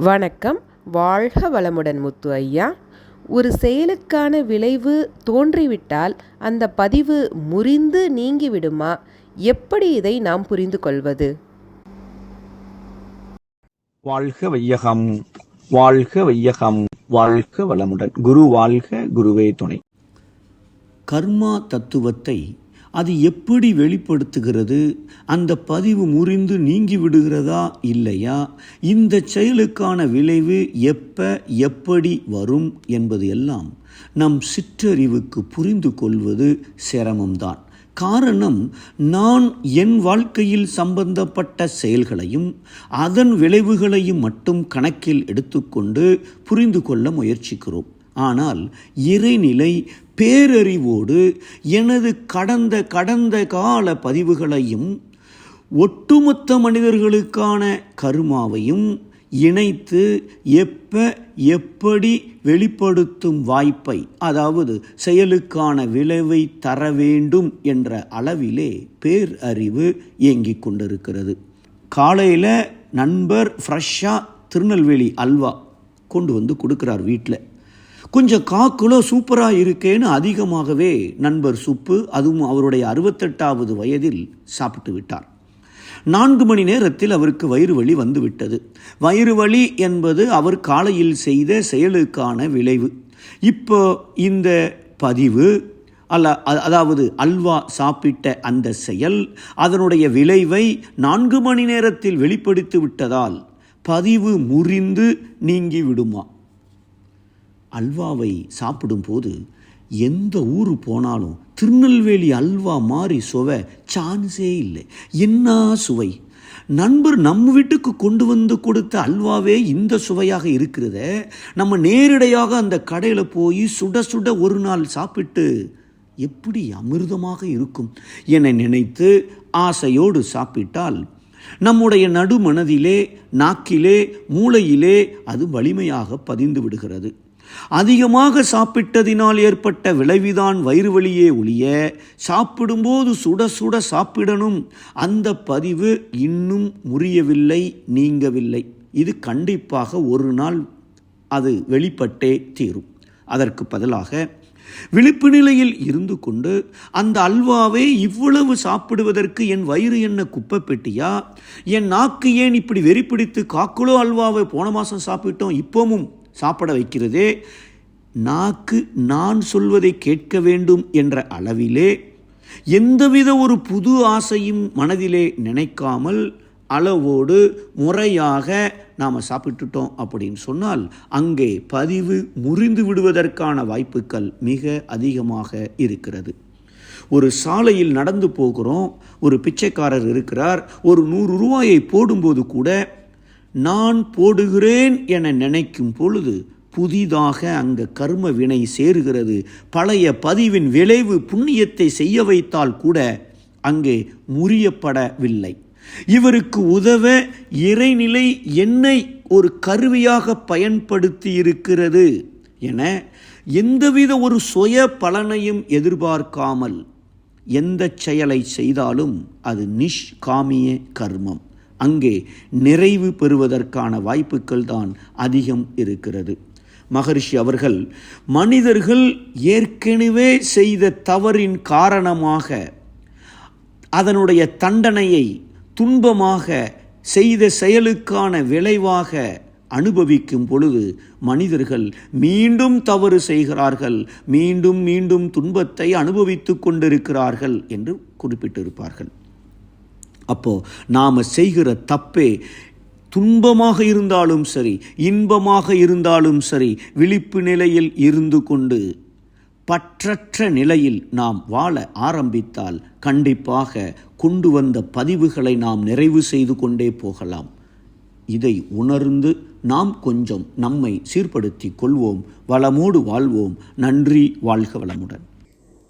வணக்கம். வாழ்க வளமுடன் முத்து ஐயா. ஒரு செயலுக்கான விளைவு தோன்றிவிட்டால் அந்த பதிவு முறிந்து நீங்கிவிடுமா? எப்படி இதை நாம் புரிந்து கொள்வது? வாழ்க வையகம் வாழ்க வையகம் வாழ்க வளமுடன். குரு வாழ்க குருவே துணை. கர்மா தத்துவத்தை அது எப்படி வெளிப்படுத்துகிறது? அந்த பதிவு முறிந்து நீங்கி விடுகிறதா இல்லையா? இந்த செயலுக்கான விளைவு எப்ப எப்படி வரும் என்பது எல்லாம் நம் சிற்றறிவுக்கு புரிந்து கொள்வது சிரமம்தான். காரணம் நான் என் வாழ்க்கையில் சம்பந்தப்பட்ட செயல்களையும் அதன் விளைவுகளையும் மட்டும் கணக்கில் எடுத்துக்கொண்டு புரிந்து கொள்ள முயற்சிக்கிறோம். ஆனால் இறைநிலை பேரறிவோடு எனது கடந்த கடந்த கால பதிவுகளையும் ஒட்டுமொத்த மனிதர்களுக்கான கருமாவையும் இணைத்து எப்ப எப்படி வெளிப்படுத்தும் வாய்ப்பை அதாவது செயலுக்கான விளைவை தர வேண்டும் என்ற அளவிலே பேரறிவு இயங்கிக் கொண்டிருக்கிறது. காலையில் நண்பர் ஃப்ரெஷ்ஷாக திருநெல்வேலி அல்வா கொண்டு வந்து கொடுக்குறார் வீட்டில் கொஞ்சம் காக்குலோ சூப்பராக இருக்கேன்னு அதிகமாகவே நண்பர் சுப்பு அதுவும் அவருடைய அறுபத்தெட்டாவது வயதில் சாப்பிட்டு விட்டார். நான்கு மணி நேரத்தில் அவருக்கு வயிறு வலி வந்துவிட்டது வயிறு வலி என்பது அவர் காலையில் செய்த செயலுக்கான விளைவு. இப்போ இந்த பதிவு அல்ல அதாவது அல்வா சாப்பிட்ட அந்த செயல் அதனுடைய விளைவை நான்கு மணி நேரத்தில் வெளிப்படுத்தி விட்டதால் பதிவு முறிந்து நீங்கி விடுமா? அல்வாவை சாப்பிடும்போது எந்த ஊர் போனாலும் திருநெல்வேலி அல்வா மாதிரி சுவை சான்ஸே இல்லை. என்ன சுவை? நண்பர் நம்ம வீட்டுக்கு கொண்டு வந்து கொடுத்த அல்வாவே இந்த சுவையாக இருக்கிறத. நம்ம நேரடியாக அந்த கடையில் போய் சுட சுட ஒரு நாள் சாப்பிட்டு எப்படி அமிர்தமாக இருக்கும் என நினைத்து ஆசையோடு சாப்பிட்டால் நம்முடைய நடுமனதிலே நாக்கிலே மூளையிலே அது வலிமையாக பதிந்து விடுகிறது. அதிகமாக சாப்பிட்டதினால் ஏற்பட்ட விளைவுதான் வயிறு வழியே ஒழிய சாப்பிடும்போது சுட சுட சாப்பிடணும். அந்த பதிவு இன்னும் முறியவில்லை நீங்கவில்லை. இது கண்டிப்பாக ஒரு நாள் அது வெளிப்பட்டே தீரும். அதற்கு பதிலாக விழிப்பு நிலையில் இருந்து கொண்டு அந்த அல்வாவை இவ்வளவு சாப்பிடுவதற்கு என் வயிறு என்ன குப்பை பெட்டியா என் நாக்கு ஏன் இப்படி வெறிப்பிடித்து காக்குளோ அல்வாவை போன மாதம் சாப்பிட்டோம் இப்போவும் சாப்பிட வைக்கிறதே. நாக்கு நான் சொல்வதை கேட்க வேண்டும் என்ற அளவிலே எந்தவித ஒரு புது ஆசையும் மனதிலே நினைக்காமல் அளவோடு முறையாக நாம் சாப்பிட்டுட்டோம் அப்படின்னு சொன்னால் அங்கே பதிவு முறிந்து விடுவதற்கான வாய்ப்புகள் மிக அதிகமாக இருக்கிறது. ஒரு சாலையில் நடந்து போகிறோம் ஒரு பிச்சைக்காரர் இருக்கிறார் ஒரு நூறு ரூபாயை போடும்போது கூட நான் போடுகிறேன் என நினைக்கும் பொழுது புதிதாக அங்க கர்ம வினை சேருகிறது. பழைய பதிவின் விளைவு புண்ணியத்தை செய்ய வைத்தால் கூட அங்கே முறியப்படவில்லை. இவருக்கு உதவ இறைநிலை என்னை ஒரு கருவியாக பயன்படுத்தி இருக்கிறது என எந்தவித ஒரு சுய பலனையும் எதிர்பார்க்காமல் எந்த செயலை செய்தாலும் அது நிஷ்காமிய கர்மம். அங்கே நிறைவு பெறுவதற்கான வாய்ப்புகள் தான் அதிகம் இருக்கிறது. மகரிஷி அவர்கள் மனிதர்கள் ஏற்கனவே செய்த தவறின் காரணமாக அதனுடைய தண்டனையை துன்பமாக செய்த செயலுக்கான விளைவாக அனுபவிக்கும் பொழுது மனிதர்கள் மீண்டும் தவறு செய்கிறார்கள் மீண்டும் மீண்டும் துன்பத்தை அனுபவித்துக் கொண்டிருக்கிறார்கள் என்று குறிப்பிட்டிருப்பார்கள். அப்போது நாம் செய்கிற தப்பே துன்பமாக இருந்தாலும் சரி இன்பமாக இருந்தாலும் சரி விழிப்பு நிலையில் இருந்து கொண்டு பற்றற்ற நிலையில் நாம் வாழ ஆரம்பித்தால் கண்டிப்பாக கொண்டு வந்த பதிவுகளை நாம் நிறைவு செய்து கொண்டே போகலாம். இதை உணர்ந்து நாம் கொஞ்சம் நம்மை சீர்படுத்திக் கொள்வோம். வளமோடு வாழ்வோம். நன்றி வாழ்க வளமுடன்.